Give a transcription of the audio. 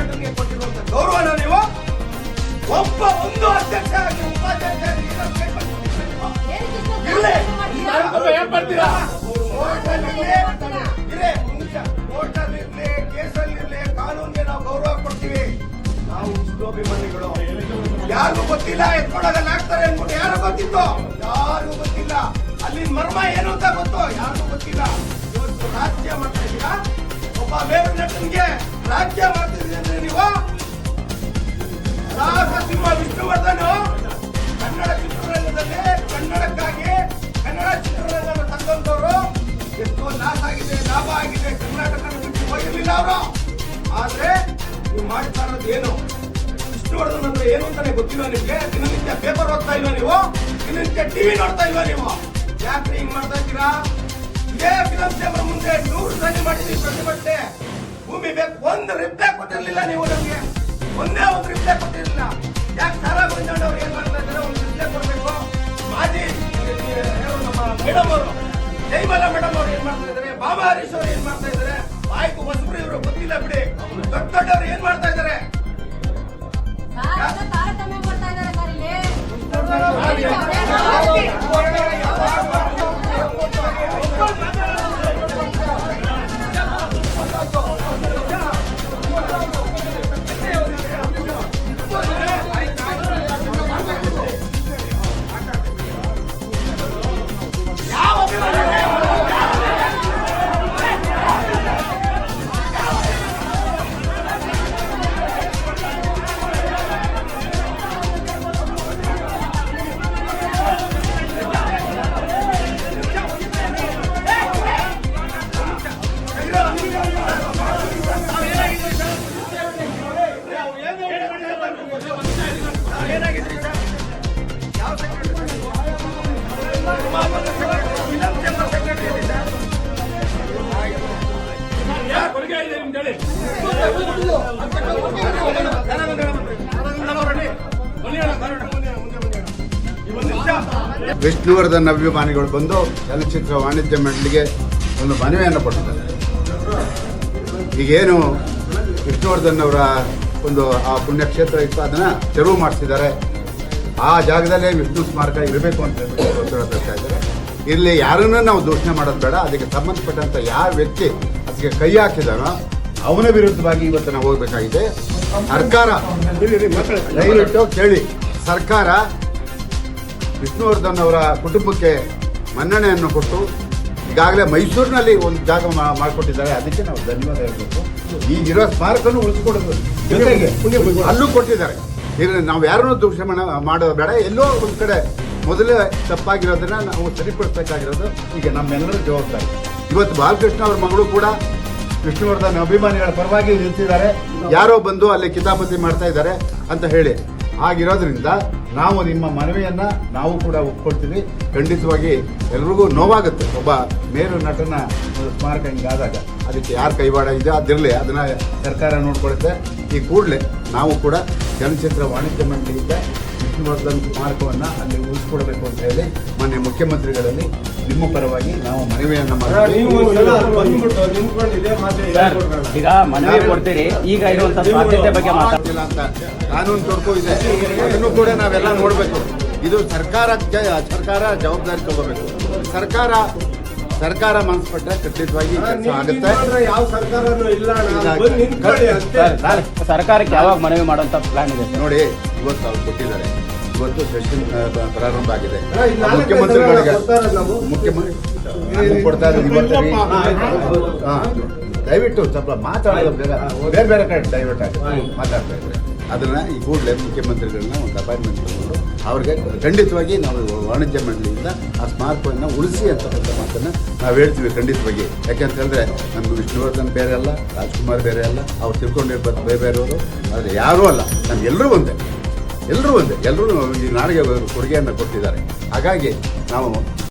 ಸಂಘಟನೆಗೆ ಕೊಟ್ಟಿರುವಂತ ಗೌರವನ ನೀವು? ಒಬ್ಬ ಒಂದು ಅಧ್ಯಕ್ಷ ಆಗಿ ಉಪಾಧ್ಯಕ್ಷರಾಗಿರ್ಲಿ ಕೇಸಲ್ಲಿರ್ಲಿ ಕಾನೂನಿಗೆ ನಾವು ಗೌರವ ಕೊಡ್ತೀವಿ. ನಾವು ಸ್ಲೋಭಿಮಾನಿಗಳು ಯಾರಿಗೂ ಗೊತ್ತಿಲ್ಲ ಎತ್ಕೊಂಡಾಗ ನಾಕ್ತಾರೆ ಅನ್ಕೊಂಡು ಯಾರು ಗೊತ್ತಿತ್ತು? ಯಾರಿಗೂ ಗೊತ್ತಿಲ್ಲ. ಅಲ್ಲಿ ಮರ್ಮ ಏನು ಅಂತ ಗೊತ್ತು? ಯಾರಿಗೂ ಗೊತ್ತಿಲ್ಲ. ಇವತ್ತು ರಾಜ್ಯ ಮಟ್ಟದ ಒಬ್ಬ ಮೇರು ನಟನ್ಗೆ ರಾಜ್ಯ ಮಾಡ್ತಿದ್ದೀರಿ ನೀವು? ಸಾಹಸ ಸಿಂಹ ವಿಷ್ಣುವರ್ಧನ್ ಕನ್ನಡ ಚಿತ್ರರಂಗದಲ್ಲಿ, ಕನ್ನಡಕ್ಕಾಗಿ ಕನ್ನಡ ಚಿತ್ರರಂಗವನ್ನು ತಂದಂತವರು ಎಷ್ಟೋ ಲಾಸ್ ಆಗಿದೆ, ಲಾಭ ಆಗಿದೆ ಕರ್ನಾಟಕ ಬಿಟ್ಟು ಹೋಗಿರ್ಲಿಲ್ಲ ಅವರು. ಆದ್ರೆ ನೀವು ಮಾಡ್ತಾ ಇರೋದು ಏನು? ವಿಷ್ಣುವರ್ಧನ್ ಅಂದ್ರೆ ಏನು ಅಂತಾನೆ ಗೊತ್ತಿಲ್ಲ ನಿಮ್ಗೆ? ದಿನನಿತ್ಯ ಪೇಪರ್ ಓದ್ತಾ ಇಲ್ವಾ ನೀವು? ದಿನನಿತ್ಯ ಟಿವಿ ನೋಡ್ತಾ ಇಲ್ವಾ ನೀವು? ಯಾಕೆ ಹಿಂಗ್ ಮಾಡ್ತಾ ಇದ್ದೀರಾ? ಇದೇ ಫಿಲಂ ಒಂದು ರಿಪ್ಲೈ ಕೊಟ್ಟಿರ್ಲಿಲ್ಲ ನೀವು ನಮಗೆ. ಒಂದೇ ಒಂದು ರಿಪ್ಲೈ ಕೊಟ್ಟಿರಲಿಲ್ಲ. ಯಾಕೆ ಸಾರಾ ಬಂದವರು ಅವ್ರು ಏನ್ ಮಾಡ್ತಾ ಇದ್ದಾರೆ ಒಂದು ರಿಪ್ಲೈ ಕೊಡ್ಬೇಕು. ಮಾಜಿ ನಮ್ಮ ಮೇಡಮ್ ಅವರು? ಜೈಮಲ ಮೇಡಮ್ ಅವ್ರು ಏನ್ ಮಾಡ್ತಾ ಇದ್ದಾರೆ ಬಾಬಾ ಹರೀಶ್ ಅವ್ರು ಏನ್ ಮಾಡ್ತಾ ಇದ್ದಾರೆ ಆಯ್ತು ಹೊಸಬ್ರು ಇವರು ಗೊತ್ತಿಲ್ಲ ಬಿಡಿ. ದೊಡ್ಡ ದೊಡ್ಡವ್ರು ಏನ್ ಮಾಡ್ತಾ ಇದ್ದಾರೆ ತಾರತಮ್ಯ ಮಾಡ್ತಾ ಇದ್ದಾರೆ ವಿಷ್ಣುವರ್ಧನ್ ಅಭಿಮಾನಿಗಳು ಬಂದು ಚಲನಚಿತ್ರ ವಾಣಿಜ್ಯ ಮಂಡಳಿಗೆ ಒಂದು ಮನವಿಯನ್ನು ಕೊಟ್ಟಿದ್ದಾರೆ. ಈಗೇನು ವಿಷ್ಣುವರ್ಧನ್ ಅವರ ಒಂದು ಆ ಪುಣ್ಯಕ್ಷೇತ್ರ ಇತ್ತು, ಅದನ್ನು ತೆರವು ಮಾಡಿಸಿದ್ದಾರೆ. ಆ ಜಾಗದಲ್ಲೇ ವಿಷ್ಣು ಸ್ಮಾರಕ ಇರಬೇಕು ಅಂತ ಒತ್ತಡ ಇಲ್ಲಿ ಯಾರನ್ನೂ ನಾವು ದೂಷಣೆ ಮಾಡೋದು ಬೇಡ. ಅದಕ್ಕೆ ಸಂಬಂಧಪಟ್ಟಂತ ಯಾವ ವ್ಯಕ್ತಿ ಅದಕ್ಕೆ ಕೈ ಹಾಕಿದಾನೋ ಅವನ ವಿರುದ್ಧವಾಗಿ ಇವತ್ತು ನಾವು ಹೋಗ್ಬೇಕಾಗಿದೆ. ಸರ್ಕಾರ, ದಯವಿಟ್ಟು ಕೇಳಿ. ಸರ್ಕಾರ ವಿಷ್ಣುವರ್ಧನ್ ಅವರ ಕುಟುಂಬಕ್ಕೆ ಮನ್ನಣೆಯನ್ನು ಕೊಟ್ಟು ಈಗಾಗಲೇ ಮೈಸೂರಿನಲ್ಲಿ ಒಂದು ಜಾಗ ಮಾಡಿಕೊಟ್ಟಿದ್ದಾರೆ. ಅದಕ್ಕೆ ನಾವು ಧನ್ಯವಾದ ಹೇಳಬೇಕು. ಈಗಿರೋ ಸ್ಮಾರಕನೂ ಉಳಿಸ್ಕೊಡೋದು. ಜೊತೆಗೆ ಅಲ್ಲೂ ಕೊಟ್ಟಿದ್ದಾರೆ. ಈಗ ನಾವು ಯಾರನ್ನೂ ದೂಷಣೆ ಮಾಡ- ಮಾಡೋದು ಬೇಡ. ಎಲ್ಲೋ ಒಂದು ಕಡೆ ಮೊದಲೇ ತಪ್ಪಾಗಿರೋದನ್ನ ನಾವು ಸರಿಪಡಿಸಬೇಕಾಗಿರೋದು ಈಗ ನಮ್ಮೆಲ್ಲರ ಜವಾಬ್ದಾರಿ. ಇವತ್ತು ಬಾಲಕೃಷ್ಣ ಅವ್ರ ಮಗಳು ಕೂಡ ವಿಷ್ಣುವರ್ಧನ್ ಅಭಿಮಾನಿಗಳ ಪರವಾಗಿ ನಿಂತಿದ್ದಾರೆ. ಯಾರೋ ಬಂದು ಅಲ್ಲಿ ಕಿತಾಪತಿ ಮಾಡ್ತಾ ಇದ್ದಾರೆ ಅಂತ ಹೇಳಿ. ಆಗಿರೋದ್ರಿಂದ ನಾವು ನಿಮ್ಮ ಮನವಿಯನ್ನ ನಾವು ಕೂಡ ಒಪ್ಕೊಳ್ತೀವಿ. ಖಂಡಿತವಾಗಿ ಎಲ್ರಿಗೂ ನೋವಾಗುತ್ತೆ. ಒಬ್ಬ ಮೇರು ನಟನ ಸ್ಮಾರಕ ಹಿಂಗಾದಾಗ ಅದಕ್ಕೆ ಯಾರು ಕೈವಾಡ ಇದೆ ಅದಿರಲಿ ಅದನ್ನ ಸರ್ಕಾರ ನೋಡ್ಕೊಳುತ್ತೆ. ಈ ಕೂಡಲೇ ನಾವು ಕೂಡ ಚಲನಚಿತ್ರ ವಾಣಿಜ್ಯ ಮಂಡಳಿಯಿಂದ ವಿಷ್ಣುವರ್ಧನ್ ಸ್ಮಾರಕವನ್ನು ಅಲ್ಲಿ ಉಳಿಸ್ಕೊಡ್ಬೇಕು ಅಂತ ಹೇಳಿ ಮಾನ್ಯ ಮುಖ್ಯಮಂತ್ರಿಗಳಲ್ಲಿ ನಿಮ್ಮ ಪರವಾಗಿ ನಾವು ಮನವಿಯನ್ನ ಮಾಡ್ತೀವಿ. ಸರ್ ಈಗ ಮನವಿ ಕೊಡ್ತೀರಿ. ಈಗ ಇರುವಂತ ಸಾಧ್ಯತೆ ಬಗ್ಗೆ ಮಾತಾಡ್ತೀವಿ ಅಂತ. ಕಾನೂನು ತೊಡಕು ಇದೆ. ಅದನ್ನು ಕೂಡ ನಾವೆಲ್ಲ ನೋಡಬೇಕು. ಇದು ಸರ್ಕಾರ ಸರ್ಕಾರ ಜವಾಬ್ದಾರಿ ತಗೋಬೇಕು. ಸರ್ಕಾರ ಸರ್ಕಾರ ಮನಸ್ಪಟ್ಟ ಖಂಡಿತವಾಗಿ ಆಗುತ್ತೆ. ಯಾವ ಸರ್ಕಾರಕ್ಕೆ ಯಾವಾಗ ಮನವಿ ಮಾಡುವಂತ ಪ್ಲಾನ್ ಇದೆ? ನೋಡಿ ಇವತ್ತು ಅವ್ರು ಕೊಟ್ಟಿದ್ದಾರೆ. ಇವತ್ತು ಸೆಷನ್ ಪ್ರಾರಂಭ ಆಗಿದೆ. ಮುಖ್ಯಮಂತ್ರಿಗಳಿಗೆ. ಮುಖ್ಯಮಂತ್ರಿ ಕೊಡ್ತಾ ಇರೋದು. ದಯವಿಟ್ಟು ಸ್ವಲ್ಪ ಮಾತಾಡೋದು ಬೇರೆ ಬೇರೆ ಬೇರೆ ಕಡೆ ಡೈವರ್ಟ್ ಆಗುತ್ತೆ ಮಾತಾಡ್ತಾ ಇದ್ರೆ ಅದನ್ನ ಈ ಕೂಡಲೇ ಮುಖ್ಯಮಂತ್ರಿಗಳನ್ನ ಒಂದು ಅಪಾಯಿಂಟ್ಮೆಂಟ್ ತಗೊಂಡು ಅವ್ರಿಗೆ ಖಂಡಿತವಾಗಿ ನಾವು ವಾಣಿಜ್ಯ ಮಂಡಳಿಯಿಂದ ಆ ಸ್ಮಾರ್ಟ್ಫೋನ್ನ ಉಳಿಸಿ ಅಂತಕ್ಕಂಥ ಮಾತನ್ನು ನಾವು ಹೇಳ್ತೀವಿ ಖಂಡಿತವಾಗಿ. ಯಾಕೆಂತ ಹೇಳಿದ್ರೆ ನಮ್ಮ ವಿಷ್ಣುವರ್ಧನ್ ಬೇರೆ ಅಲ್ಲ, ರಾಜ್ಕುಮಾರ್ ಬೇರೆ ಅಲ್ಲ, ಅವ್ರು ತಿಳ್ಕೊಂಡಿರ್ಬೋದು ಬೇರೆ ಬೇರೆಯವರು ಆದರೆ ಯಾರೂ ಅಲ್ಲ ನಮ್ಗೆಲ್ಲರೂ ಒಂದೇ. ಎಲ್ಲರೂ ಒಂದೇ. ಎಲ್ಲರೂ ಈ ನಾಡಿಗೆ ಕೊಡುಗೆಯನ್ನು ಕೊಟ್ಟಿದ್ದಾರೆ. ಹಾಗಾಗಿ ನಾವು